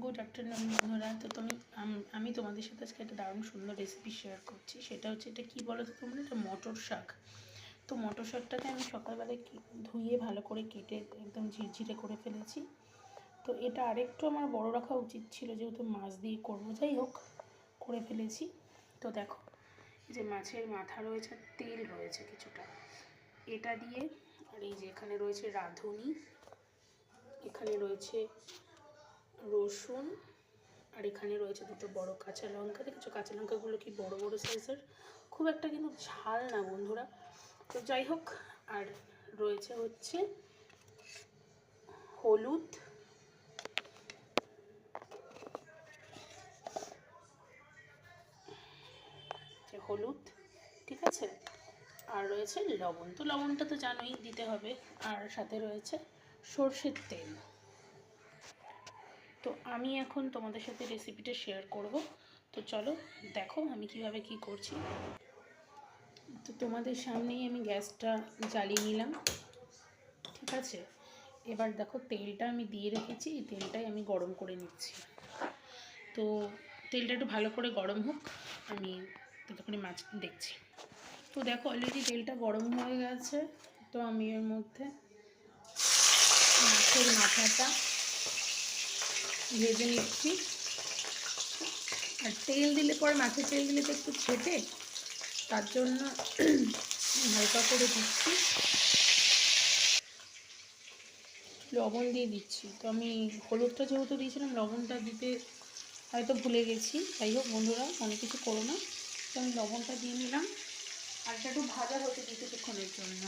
Good afternoon বন্ধুরা। তো তুমি, আমি তোমাদের সাথে আজকে একটা দারুণ সুন্দর রেসিপি শেয়ার করছি। সেটা হচ্ছে, এটা কী বলো তো তোমরা? এটা মটর শাক। তো মটর শাকটাকে আমি সকালবেলায় কি- ধুয়ে ভালো করে কেটে একদম ঝিরঝিরে করে ফেলেছি। তো এটা আরেকটু আমার বড় রাখা উচিত ছিল, যেহেতু মাছ দিয়ে করব। যাই হোক, করে ফেলেছি। তো দেখো যে মাছের মাথা রয়েছে, তেল রয়েছে কিছুটা। এটা দিয়ে, আর এই যে এখানে রয়েছে রাঁধুনি, এখানে রয়েছে রসুন, আর এখানে রয়েছে দুটো বড় কাঁচা লঙ্কা। দেখেছ কাঁচা লঙ্কাগুলো কি বড় বড় সাইজের খুব একটা কিন্তু ঝাল না বন্ধুরা। তো যাই হোক, আর রয়েছে হচ্ছে হলুদ। হলুদ, ঠিক আছে? আর রয়েছে লবণ। তো লবণটা তো জানোই দিতে হবে। আর সাথে রয়েছে সর্ষের তেল। তো আমি এখন তোমাদের সাথে রেসিপিটা শেয়ার করব। তো চলো দেখো আমি কীভাবে কি করছি। তো তোমাদের সামনেই আমি গ্যাসটা জ্বালিয়ে নিলাম। ঠিক আছে? এবার দেখো তেলটা আমি দিয়ে রেখেছি, এই তেলটাই আমি গরম করে নিচ্ছি। তো তেলটা একটু ভালো করে গরম হোক, আমি ততক্ষণে মাছ দেখছি। তো দেখো অলরেডি তেলটা গরম হয়ে গেছে, তো আমি এর মধ্যে মাছের মাথাটা ভেজে নিচ্ছি। আর তেল দিলে পরে মাছের তেল দিলে তো একটু ছেটে, তার জন্য হালকা করে দিচ্ছি। লবণ দিয়ে দিচ্ছি। তো আমি হলুদটা যেহেতু দিয়েছিলাম, লবণটা দিতে হয়তো ভুলে গেছি। যাই হোক বন্ধুরা, অনেক কিছু করো না। তো আমি লবণটা দিয়ে নিলাম। আর এটা একটু ভাজা হতে দিই কিছুক্ষণের জন্য।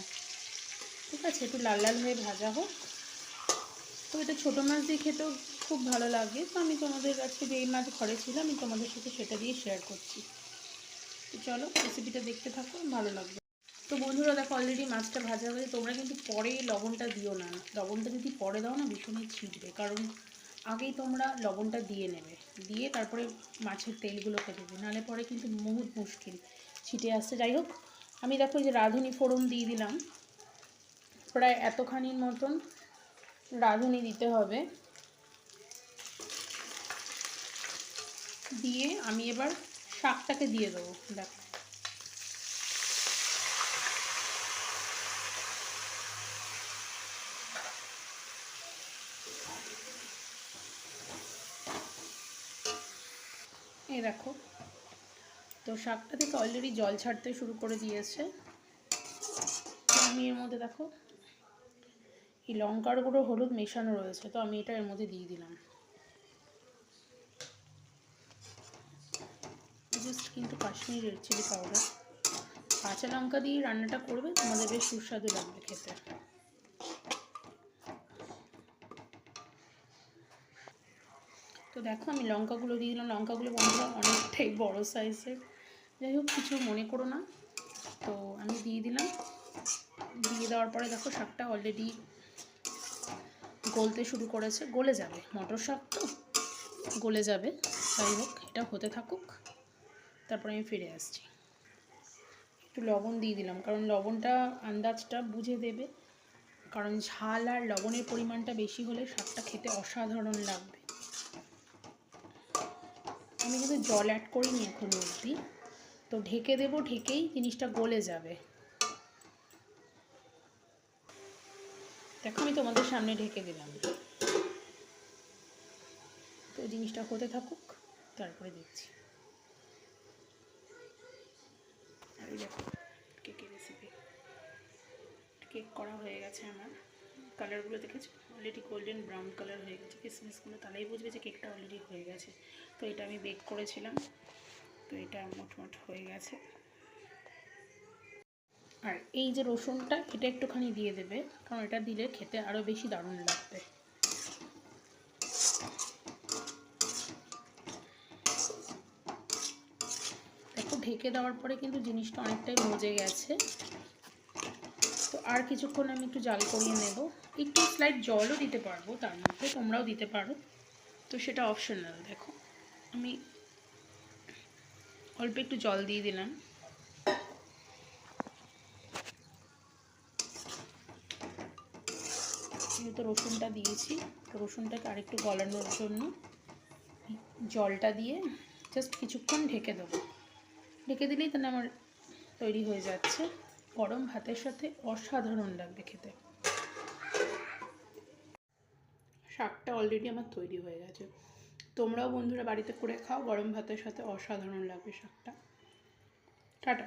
ঠিক আছে, একটু লাল লাল হয়ে ভাজা হোক। তো এটা ছোটো মাছ দিয়ে খেতেও খুব ভালো লাগে। তো আমি তোমাদের কাছে যে এই মাছ ঘরে ছিল, আমি তোমাদের সাথে সেটা দিয়ে শেয়ার করছি। তো চলো রেসিপিটা দেখতে থাকো, ভালো লাগবে। তো বন্ধুরা, দেখো অলরেডি মাছটা ভাজা হয়ে তোমরা কিন্তু পরে লবণটা দিও না। লবণটা যদি পরে দাও না, ভীষণই ছিটবে। কারণ আগেই তোমরা লবণটা দিয়ে নেবে। দিয়ে তারপরে মাছের তেলগুলোকে দেবে। নাহলে পরে কিন্তু বহুত মুশকিল ছিটে আসছে। যাই হোক, আমি দেখো যে রাঁধুনি ফোড়ন দিয়ে দিলাম। প্রায় এতখানির মতন রাঁধুনি দিতে হবে। দিয়ে আমি এবার শাকটাকে দিয়ে দেবো। দেখো। এই দেখো। তো শাকটা থেকে অলরেডি জল ছাড়তে শুরু করে দিয়েছে। আমি এর মধ্যে দেখো, এই লঙ্কার গুঁড়ো, হলুদ মেশানো রয়েছে, তো আমি এটা এর মধ্যে দিয়ে দিলাম। জাস্ট কিন্তু কাশ্মীরি রেড চিলি পাউডার কাঁচা লঙ্কা দিয়ে রান্নাটা করবে, তোমাদের বেশ সুস্বাদু লাগবে খেতে। তো দেখো, আমি লঙ্কাগুলো দিয়ে দিলাম। লঙ্কাগুলো বন্ধুরা অনেকটাই বড় সাইজের যাই হোক, কিছু মনে করো না। তো আমি দিয়ে দিলাম। দিয়ে দেওয়ার পরে দেখো, শাকটা অলরেডি গলতে শুরু করেছে। গলে যাবে। মটর শাক তো গলে যাবে। যাই হোক, এটা হতে থাকুক। তারপরে আমি ফিরে আসছি। একটু লবণ দিয়ে দিলাম, কারণ লবণটা, আন্দাজটা বুঝে দেবে। কারণ ঝাল আর লবণের পরিমাণটা বেশি হলে শাকটা খেতে অসাধারণ লাগবে। আমি কিন্তু জল অ্যাড করিনি এখনও অবধি। তো ঢেকে দেবো, ঢেকেই জিনিসটা গলে যাবে। দেখো আমি তোমাদের সামনে ঢেকে দিলাম। তো জিনিসটা হতে থাকুক, তারপরে দেখছি আর এই দেখো কেকের রেসিপি কেক করা হয়ে গেছে আমার। কালারগুলো দেখেছ? অলরেডি গোল্ডেন ব্রাউন কালার হয়ে গেছে। কিসমিসগুলো তাহলেই বুঝবে যে কেকটা অলরেডি হয়ে গেছে। তো এটা আমি বেক করেছিলাম। তো এটা মোটমোট হয়ে গেছে। আর এই যে রসুনটা, এটা একটুখানি দিয়ে দেবে। কারণ এটা দিলে খেতে আরও বেশি দারুণ লাগবে। ঢেকে দেওয়ার পরে কিন্তু জিনিসটা অনেকটাই মজে গেছে। তো আর কিছুক্ষণ আমি একটু জাল করিয়ে নেব। একটু স্লাইড জলও দিতে পারব, তার মধ্যে তোমরাও দিতে পারো। তো সেটা অপশনাল দেখো। আমি অল্প একটু জল দিয়ে দিলাম। যেহেতু রসুনটা দিয়েছি। তো রসুনটাকে আরেকটু গলানোর জন্য জলটা দিয়ে জাস্ট কিছুক্ষণ ঢেকে দেবো। ঢেকে দিলেই তাহলে আমার তৈরি হয়ে যাচ্ছে। গরম ভাতের সাথে অসাধারণ লাগবে খেতে। শাকটা অলরেডি আমার তৈরি হয়ে গেছে। তোমরাও বন্ধুরা বাড়িতে করে খাও, গরম ভাতের সাথে অসাধারণ লাগবে শাকটা। টাটা।